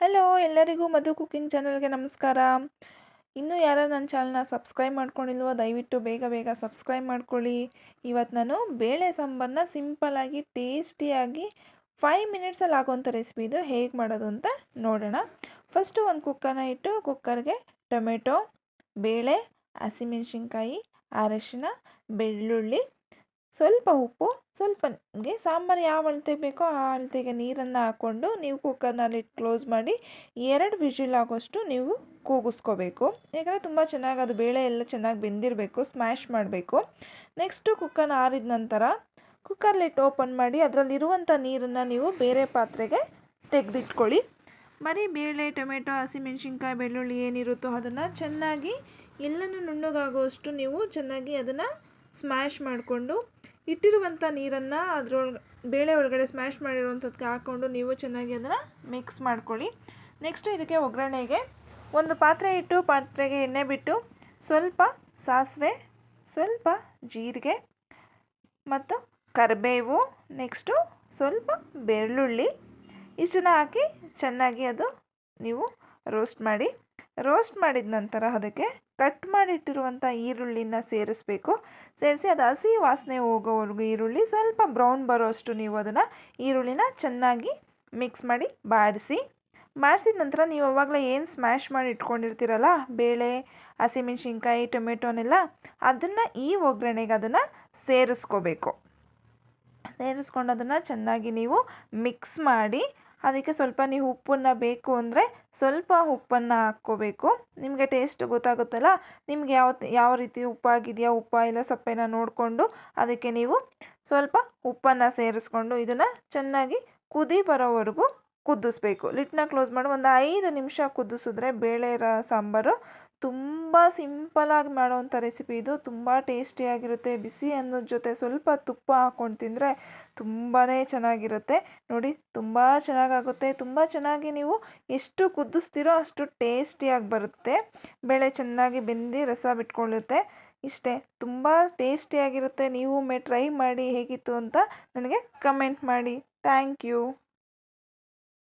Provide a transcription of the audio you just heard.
Hello ಎಲ್ಲರಿಗೂ ಮಧು cooking ಚಾನಲ್ಗೆ ನಮಸ್ಕಾರ. ಇನ್ನೂ ಯಾರು ನನ್ನ ಚಾನಲ್ನ ಸಬ್ಸ್ಕ್ರೈಬ್ ಮಾಡ್ಕೊಂಡಿಲ್ವೋ, ದಯವಿಟ್ಟು ಬೇಗ ಬೇಗ ಸಬ್ಸ್ಕ್ರೈಬ್ ಮಾಡ್ಕೊಳ್ಳಿ. ಇವತ್ತು ನಾನು ಬೇಳೆ ಸಾಂಬಾರನ್ನ ಸಿಂಪಲ್ಲಾಗಿ ಟೇಸ್ಟಿಯಾಗಿ ಫೈವ್ ಮಿನಿಟ್ಸಲ್ಲಿ ಆಗುವಂಥ ರೆಸಿಪಿ ಇದು. ಹೇಗೆ ಮಾಡೋದು ಅಂತ ನೋಡೋಣ. ಫಸ್ಟು ಒಂದು ಕುಕ್ಕರ್ನ ಇಟ್ಟು, ಕುಕ್ಕರ್ಗೆ ಟೊಮೆಟೊ, ಬೇಳೆ, ಹಸಿಮೆಣ್ಸಿನ್ಕಾಯಿ, ಅರಶಿನ, ಬೆಳ್ಳುಳ್ಳಿ ಸ್ವಲ್ಪ ಉಪ್ಪು, ಸ್ವಲ್ಪ ನಿಮಗೆ ಸಾಂಬಾರು ಯಾವ ಅಳತೆ ಬೇಕೋ ಆ ಅಳತೆಗೆ ನೀರನ್ನು ಹಾಕ್ಕೊಂಡು ನೀವು ಕುಕ್ಕರ್ನಲ್ಲಿ ಕ್ಲೋಸ್ ಮಾಡಿ ಎರಡು ವಿಜಿಲ್ ಆಗೋಷ್ಟು ನೀವು ಕೂಗಿಸ್ಕೋಬೇಕು. ಯಾಕಂದರೆ ತುಂಬ ಚೆನ್ನಾಗಿ ಅದು ಬೇಳೆ ಎಲ್ಲ ಚೆನ್ನಾಗಿ ಬೆಂದಿರಬೇಕು ಸ್ಮ್ಯಾಶ್ ಮಾಡಬೇಕು. ನೆಕ್ಸ್ಟು ಕುಕ್ಕರ್ನ ಆರಿದ ನಂತರ ಕುಕ್ಕರ್ ಲಿಟ್ ಓಪನ್ ಮಾಡಿ ಅದರಲ್ಲಿರುವಂಥ ನೀರನ್ನು ನೀವು ಬೇರೆ ಪಾತ್ರೆಗೆ ತೆಗೆದಿಟ್ಕೊಳ್ಳಿ. ಬರೀ ಬೇಳೆ, ಟೊಮೆಟೊ, ಹಸಿಮೆಣ್ಸಿನ್ಕಾಯಿ, ಬೆಳ್ಳುಳ್ಳಿ ಏನಿರುತ್ತೋ ಅದನ್ನು ಚೆನ್ನಾಗಿ ಎಲ್ಲನೂ ನುಣ್ಣಗಾಗುವಷ್ಟು ನೀವು ಚೆನ್ನಾಗಿ ಅದನ್ನು ಸ್ಮ್ಯಾಶ್ ಮಾಡಿಕೊಂಡು ಇಟ್ಟಿರುವಂಥ ನೀರನ್ನು ಅದರೊಳಗೆ, ಬೇಳೆ ಒಳಗಡೆ ಸ್ಮ್ಯಾಶ್ ಮಾಡಿರುವಂಥದ್ದು ಹಾಕ್ಕೊಂಡು ನೀವು ಚೆನ್ನಾಗಿ ಅದನ್ನು ಮಿಕ್ಸ್ ಮಾಡ್ಕೊಳ್ಳಿ. ನೆಕ್ಸ್ಟು ಇದಕ್ಕೆ ಒಗ್ಗರಣೆಗೆ ಒಂದು ಪಾತ್ರೆ ಇಟ್ಟು ಪಾತ್ರೆಗೆ ಎಣ್ಣೆ ಬಿಟ್ಟು ಸ್ವಲ್ಪ ಸಾಸಿವೆ, ಸ್ವಲ್ಪ ಜೀರಿಗೆ ಮತ್ತು ಕರಿಬೇವು ನೆಕ್ಸ್ಟು ಸ್ವಲ್ಪ ಬೆಳ್ಳುಳ್ಳಿ, ಇಷ್ಟನ್ನು ಹಾಕಿ ಚೆನ್ನಾಗಿ ಅದು ನೀವು ರೋಸ್ಟ್ ಮಾಡಿ. ರೋಸ್ಟ್ ಮಾಡಿದ ನಂತರ ಅದಕ್ಕೆ ಕಟ್ ಮಾಡಿಟ್ಟಿರುವಂಥ ಈರುಳ್ಳಿನ ಸೇರಿಸ್ಬೇಕು. ಸೇರಿಸಿ ಅದು ಹಸಿ ವಾಸನೆ ಹೋಗೋವರೆಗೂ ಈರುಳ್ಳಿ ಸ್ವಲ್ಪ ಬ್ರೌನ್ ಬರೋಷ್ಟು ನೀವು ಅದನ್ನು ಈರುಳ್ಳಿನ ಚೆನ್ನಾಗಿ ಮಿಕ್ಸ್ ಮಾಡಿ ಬಾಡಿಸಿ ಮಾಡಿಸಿದ ನಂತರ ನೀವು ಅವಾಗಲೇ ಏನು ಸ್ಮ್ಯಾಶ್ ಮಾಡಿ ಇಟ್ಕೊಂಡಿರ್ತೀರಲ್ಲ, ಬೇಳೆ, ಹಸಿಮೆಣ್ಸಿನ್ಕಾಯಿ ಟೊಮೆಟೊನೆಲ್ಲ ಅದನ್ನು ಈ ಒಗ್ಗರಣೆಗೆ ಅದನ್ನು ಸೇರಿಸ್ಕೋಬೇಕು. ಸೇರಿಸ್ಕೊಂಡು ಅದನ್ನು ಚೆನ್ನಾಗಿ ನೀವು ಮಿಕ್ಸ್ ಮಾಡಿ ಅದಕ್ಕೆ ಸ್ವಲ್ಪ ನೀವು ಉಪ್ಪನ್ನು ಬೇಕು ಅಂದರೆ ಸ್ವಲ್ಪ ಉಪ್ಪನ್ನು ಹಾಕ್ಕೋಬೇಕು. ನಿಮಗೆ ಟೇಸ್ಟ್ ಗೊತ್ತಾಗುತ್ತಲ್ಲ? ನಿಮ್ಗೆ ಯಾವ ಯಾವ ರೀತಿ ಉಪ್ಪಾಗಿದೆಯಾ, ಉಪ್ಪ ಇಲ್ಲ ಸಪ್ಪೆನ ನೋಡಿಕೊಂಡು ಅದಕ್ಕೆ ನೀವು ಸ್ವಲ್ಪ ಉಪ್ಪನ್ನು ಸೇರಿಸ್ಕೊಂಡು ಇದನ್ನು ಚೆನ್ನಾಗಿ ಕುದಿ ಬರೋವರೆಗೂ ಕುದಿಸ್ಬೇಕು. ಲಿಟ್ನ ಕ್ಲೋಸ್ ಮಾಡಿ ಒಂದು ಐದು ನಿಮಿಷ ಕುದಿಸಿದ್ರೆ ಬೇಳೆ ಸಾಂಬಾರು ತುಂಬ ಸಿಂಪಲಾಗಿ ಮಾಡುವಂಥ ರೆಸಿಪಿ ಇದು. ತುಂಬ ಟೇಸ್ಟಿಯಾಗಿರುತ್ತೆ ಬಿಸಿ ಅನ್ನದ ಜೊತೆ ಸ್ವಲ್ಪ ತುಪ್ಪ ಹಾಕ್ಕೊಂಡು ತಿಂದರೆ ತುಂಬಾ ಚೆನ್ನಾಗಿರುತ್ತೆ. ನೋಡಿ, ತುಂಬ ಚೆನ್ನಾಗಾಗುತ್ತೆ. ತುಂಬ ಚೆನ್ನಾಗಿ ನೀವು ಎಷ್ಟು ಕುದಿಸ್ತೀರೋ ಅಷ್ಟು ಟೇಸ್ಟಿಯಾಗಿ ಬರುತ್ತೆ. ಬೇಳೆ ಚೆನ್ನಾಗಿ ಬೆಂದು ರಸ ಬಿಟ್ಕೊಳ್ಳುತ್ತೆ. ಇಷ್ಟೇ, ತುಂಬ ಟೇಸ್ಟಿಯಾಗಿರುತ್ತೆ ನೀವು ಒಮ್ಮೆ ಟ್ರೈ ಮಾಡಿ ಹೇಗಿತ್ತು ಅಂತ ನನಗೆ ಕಮೆಂಟ್ ಮಾಡಿ. Thank you.